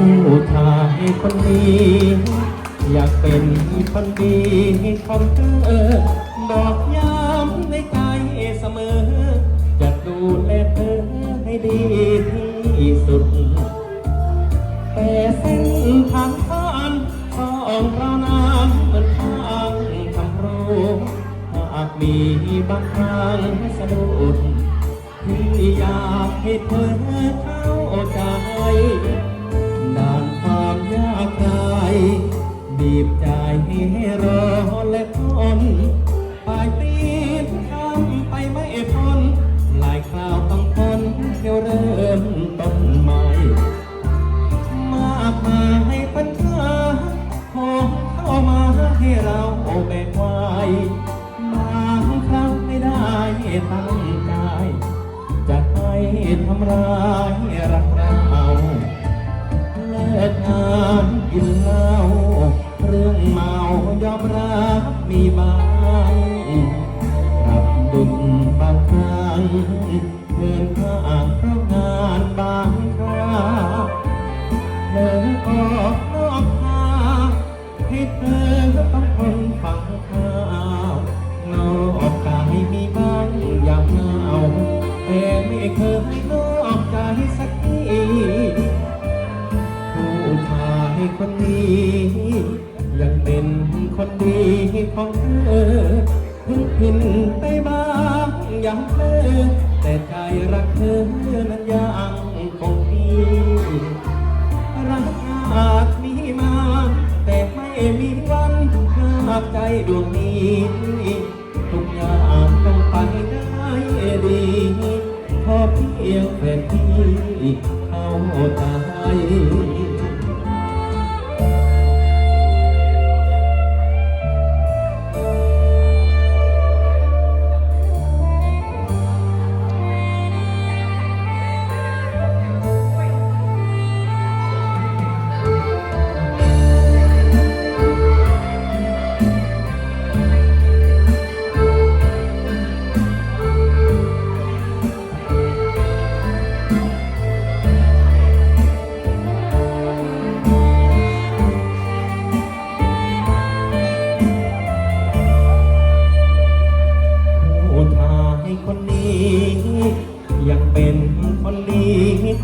ผู้ชายคนนี้ อยากเป็นคนดีของเธอบอกย้ำในใจเสมอ จะดูแลเธอให้ดีที่สุด แต่เส้นทางผ่านของเราน้ำเหมือนทางทำรูหากมีบางครั้งสะดุดที่อยากให้เธอเข้าใจ รอและทนปลายปีทำไปไม่พ้นหลายคราวต้องทนเที่ยวเริ่มต้นใหม่ มากมายปัญหาของเข้ามาให้เราแบกไว้บางครั้งไม่ได้ตั้งใจจะให้ทำร้ายรักเราเลิกงานกิน เมายอมรับมีบ้างรับบุญบางครั้งเกินข้างเพราะงานบางคราเลิกออกนอกทางให้เธอต้องทนฟังข่าวนอกกายมีบ้างอย่างเหงาแต่ไม่เคยนอกใจสักทีผู้ชายคนนี้ ดีของเธอถึงผินไปบ้างอย่างเธอแต่ใจรักเธอนั้นยังคงมีรักอาจมีมา แต่ไม่มีวันหากใจดวงนี้ทุกอย่างต้องไปได้ดีขอเพียงแฟนที่เข้าใจ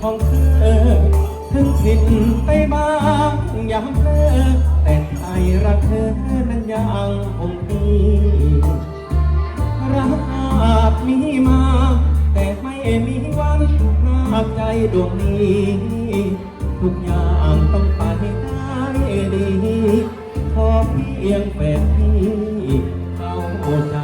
ของเธอถึงผิดไปบ้างอย่างเธอแต่ใจรักเธอนั้นยังคงที่รักอาจมีมา แต่ไม่มีวันหากใจดวงนี้ ทุกอย่างต้องไปได้ดีขอเพียงแฟนที่เข้าใจ